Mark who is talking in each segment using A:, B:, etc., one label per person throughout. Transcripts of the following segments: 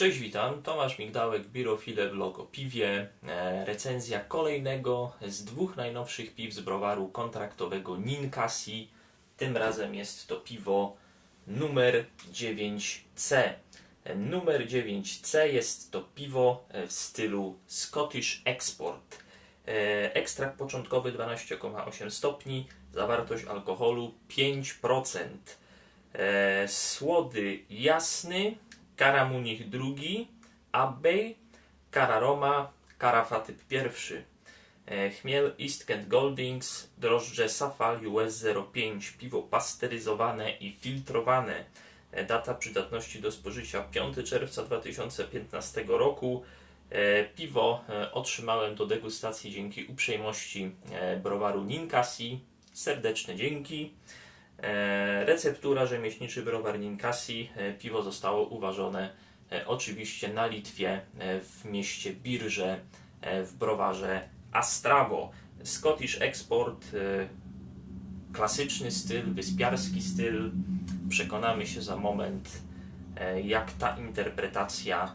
A: Cześć, witam. Tomasz Migdałek, Birofile Vlog o piwie. E, recenzja kolejnego z dwóch najnowszych piw z browaru kontraktowego Ninkasi. Tym razem jest to piwo numer 9C. E, Numer 9C jest to piwo e, w stylu Scottish Export. Ekstrakt początkowy 12,8 stopni, zawartość alkoholu 5%. E, Słody jasny, Karamunich drugi, Abbey, Kararoma, Karafatyp pierwszy. E, Chmiel East Kent Goldings, drożdże Safal US 05, piwo pasteryzowane i filtrowane. E, Data przydatności do spożycia 5 czerwca 2015 roku. E, Piwo otrzymałem do degustacji dzięki uprzejmości browaru Ninkasi. Serdeczne dzięki. E, Receptura rzemieślniczy browar Ninkasi. E, Piwo zostało uważone e, oczywiście na Litwie w mieście Birże w browarze Astravo. Scottish Export, klasyczny styl, wyspiarski styl. Przekonamy się za moment, jak ta interpretacja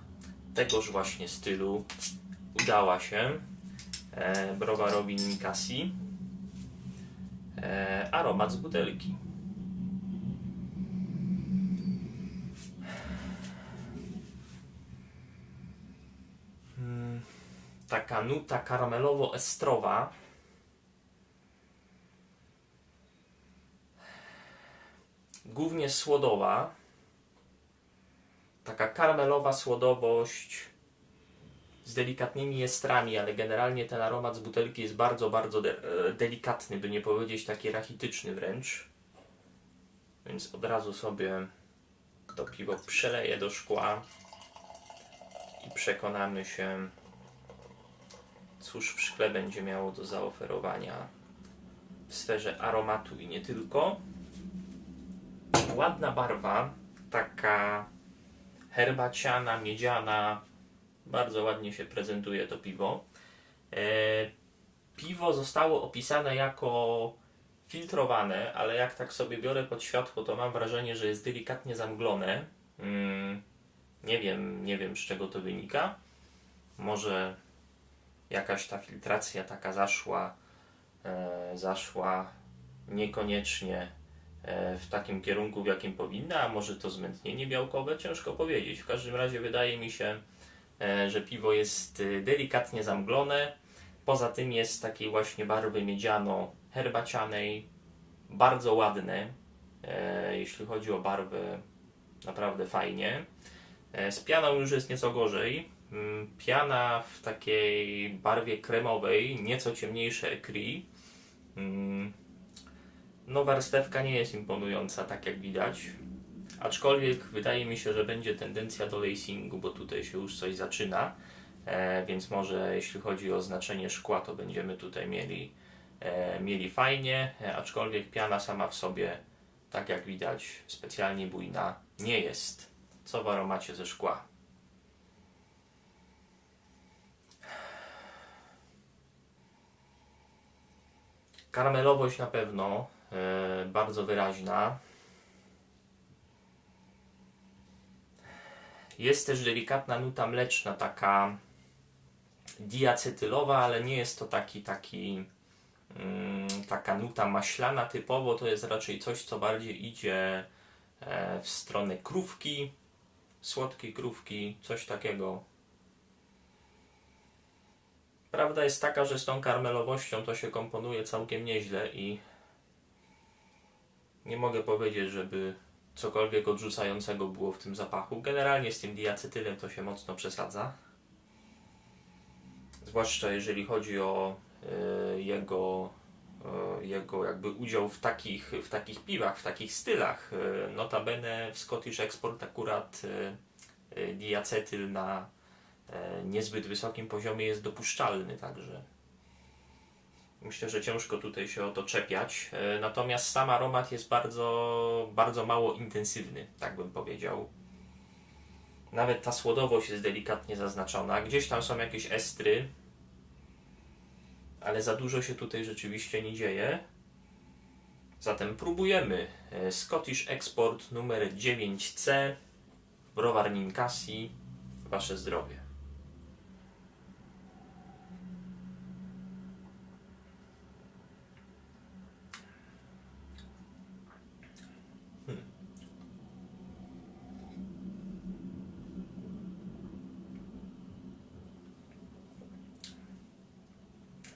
A: tegoż właśnie stylu udała się browarowi Ninkasi. Aromat z butelki. Taka nuta karamelowo-estrowa. Głównie słodowa. Taka karamelowa słodowość z delikatnymi estrami, ale generalnie ten aromat z butelki jest bardzo, bardzo de- e, delikatny, by nie powiedzieć taki rachityczny wręcz. Więc od razu sobie to piwo przeleję do szkła i przekonamy się, cóż w szkle będzie miało do zaoferowania w sferze aromatu i nie tylko. Ładna barwa, taka herbaciana, miedziana, bardzo ładnie się prezentuje to piwo. E, piwo zostało opisane jako filtrowane, ale jak tak sobie biorę pod światło, to mam wrażenie, że jest delikatnie zamglone. Mm, nie wiem, nie wiem z czego to wynika. Może jakaś ta filtracja taka zaszła, e, zaszła niekoniecznie e, w takim kierunku, w jakim powinna, a może to zmętnienie białkowe, ciężko powiedzieć. W każdym razie wydaje mi się, e, że piwo jest delikatnie zamglone. Poza tym jest takiej właśnie barwy miedziano-herbacianej, bardzo ładne, jeśli chodzi o barwę, naprawdę fajnie. Z pianą już jest nieco gorzej. Mm, Piana w takiej barwie kremowej, nieco ciemniejsze ecru. Mm, No, warstewka nie jest imponująca, tak jak widać. Aczkolwiek wydaje mi się, że będzie tendencja do lacingu, bo tutaj się już coś zaczyna. E, więc może jeśli chodzi o znaczenie szkła, to będziemy tutaj mieli, e, mieli fajnie. E, aczkolwiek piana sama w sobie, tak jak widać, specjalnie bujna nie jest. Co w aromacie ze szkła? Karamelowość na pewno e, bardzo wyraźna. Jest też delikatna nuta mleczna, taka diacetylowa, ale nie jest to taki, taki mm, taka nuta maślana typowo, to jest raczej coś, co bardziej idzie e, w stronę krówki, słodkiej krówki, coś takiego. Prawda jest taka, że z tą karmelowością to się komponuje całkiem nieźle i nie mogę powiedzieć, żeby cokolwiek odrzucającego było w tym zapachu. Generalnie z tym diacetylem to się mocno przesadza. Zwłaszcza jeżeli chodzi o e, jego, e, jego jakby udział w takich, w takich piwach, w takich stylach. E, notabene w Scottish Export akurat diacetyl na niezbyt wysokim poziomie jest dopuszczalny, także myślę, że ciężko tutaj się o to czepiać. E, Natomiast sam aromat jest bardzo, bardzo mało intensywny, tak bym powiedział. Nawet ta słodowość jest delikatnie zaznaczona. Gdzieś tam są jakieś estry, ale za dużo się tutaj rzeczywiście nie dzieje. Zatem próbujemy. E, Scottish Export numer 9C, browar Ninkasi. Wasze zdrowie.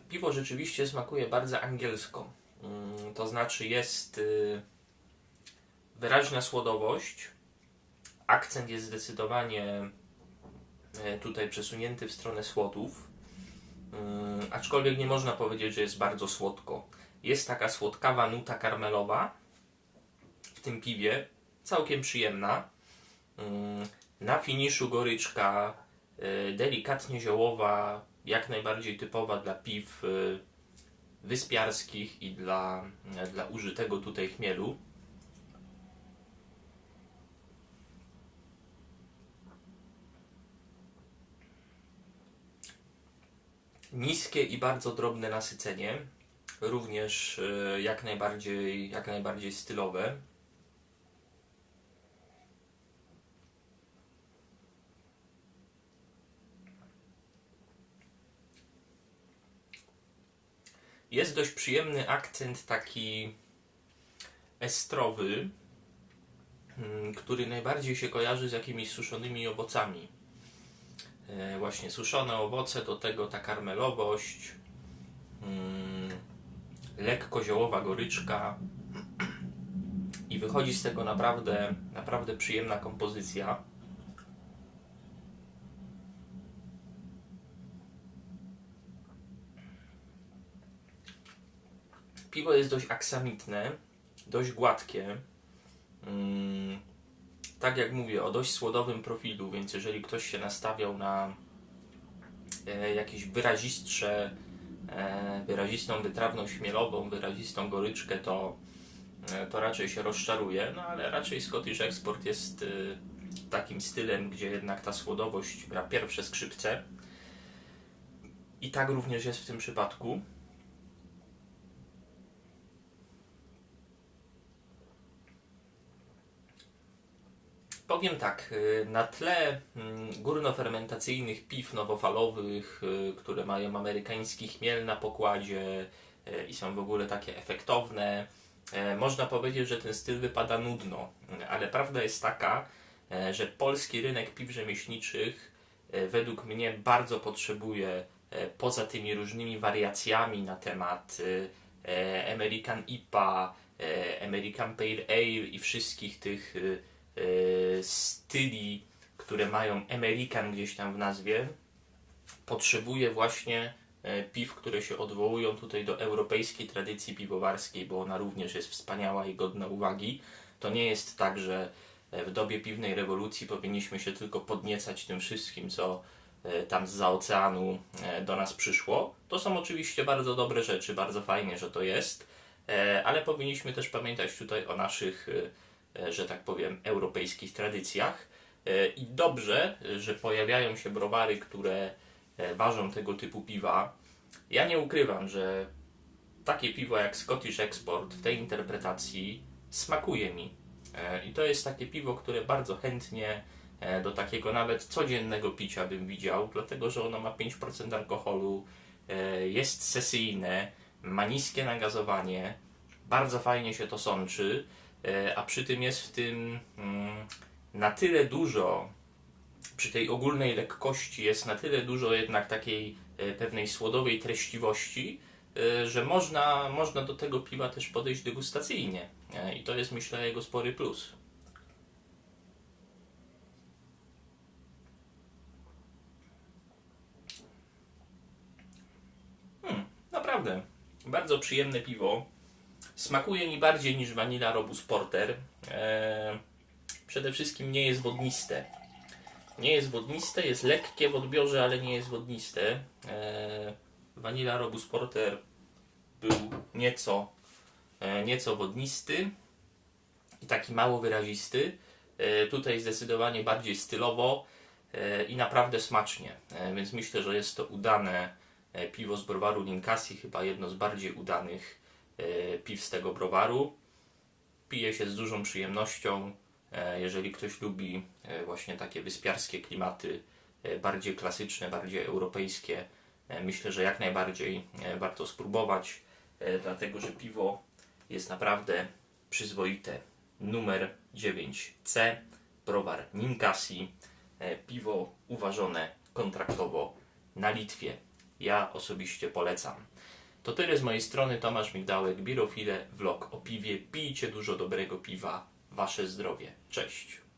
A: Piwo rzeczywiście smakuje bardzo angielsko. Mm, To znaczy jest y, wyraźna słodowość. Akcent jest zdecydowanie e, tutaj przesunięty w stronę słodów. Mm, Aczkolwiek nie można powiedzieć, że jest bardzo słodko. Jest taka słodkawa nuta karmelowa w tym piwie, całkiem przyjemna. Mm, Na finiszu goryczka, e, delikatnie ziołowa, jak najbardziej typowa dla piw e, wyspiarskich i dla, e, dla użytego tutaj chmielu. Niskie i bardzo drobne nasycenie, również e, jak najbardziej, jak najbardziej stylowe. Jest dość przyjemny akcent taki estrowy, mm, który najbardziej się kojarzy z jakimiś suszonymi owocami. E, Właśnie suszone owoce, do tego ta karmelowość, mm, lekko ziołowa goryczka i wychodzi z tego naprawdę, naprawdę przyjemna kompozycja. Piwo jest dość aksamitne, dość gładkie. Mm, tak jak mówię, o dość słodowym profilu, więc jeżeli ktoś się nastawiał na e, jakieś wyrazistsze, e, wyrazistą wytrawną śmielową, wyrazistą goryczkę, to, e, to raczej się rozczaruje. No ale raczej Scottish Export jest takim stylem, gdzie jednak ta słodowość gra pierwsze skrzypce. I tak również jest w tym przypadku. Powiem tak, y, na tle mm, górnofermentacyjnych piw nowofalowych, y, które mają amerykański chmiel na pokładzie y, i są w ogóle takie efektowne, można powiedzieć, że ten styl wypada nudno, ale prawda jest taka, że polski rynek piw rzemieślniczych według mnie bardzo potrzebuje poza tymi różnymi wariacjami na temat American IPA, American Pale Ale i wszystkich tych styli, które mają American gdzieś tam w nazwie, potrzebuje właśnie e, piw, które się odwołują tutaj do europejskiej tradycji piwowarskiej, bo ona również jest wspaniała i godna uwagi. To nie jest tak, że e, w dobie piwnej rewolucji powinniśmy się tylko podniecać tym wszystkim, co e, tam z oceanu e, do nas przyszło. To są oczywiście bardzo dobre rzeczy, bardzo fajnie, że to jest, ale powinniśmy też pamiętać tutaj o naszych, że tak powiem, europejskich tradycjach. E, I dobrze, e, że pojawiają się browary, które e, ważą tego typu piwa. Ja nie ukrywam, że takie piwo jak Scottish Export w tej interpretacji smakuje mi. E, I to jest takie piwo, które bardzo chętnie e, do takiego nawet codziennego picia bym widział, dlatego że ono ma 5% alkoholu, e, jest sesyjne, ma niskie nagazowanie, bardzo fajnie się to sączy, e, a przy tym jest w tym mm, na tyle dużo, przy tej ogólnej lekkości jest na tyle dużo jednak takiej e, pewnej słodowej treściwości, e, że można, można do tego piwa też podejść degustacyjnie. E, I to jest myślę jego spory plus. Hmm, naprawdę, bardzo przyjemne piwo. Smakuje mi bardziej niż Vanilla Robust Porter. E, przede wszystkim nie jest wodniste. Nie jest wodniste, jest lekkie w odbiorze, ale nie jest wodniste. E, Vanilla Robust Porter był nieco, e, nieco wodnisty i taki mało wyrazisty. Tutaj zdecydowanie bardziej stylowo i naprawdę smacznie. Więc myślę, że jest to udane piwo z browaru Ninkasi, chyba jedno z bardziej udanych piw z tego browaru. Pije się z dużą przyjemnością. E, Jeżeli ktoś lubi e, właśnie takie wyspiarskie klimaty, e, bardziej klasyczne, bardziej europejskie. E, Myślę, że jak najbardziej e, warto spróbować, e, dlatego że piwo jest naprawdę przyzwoite. Numer 9C, browar Ninkasi, e, piwo uważone kontraktowo na Litwie. Ja osobiście polecam. To tyle z mojej strony, Tomasz Migdałek, Birofile, vlog o piwie. Pijcie dużo dobrego piwa, wasze zdrowie. Cześć.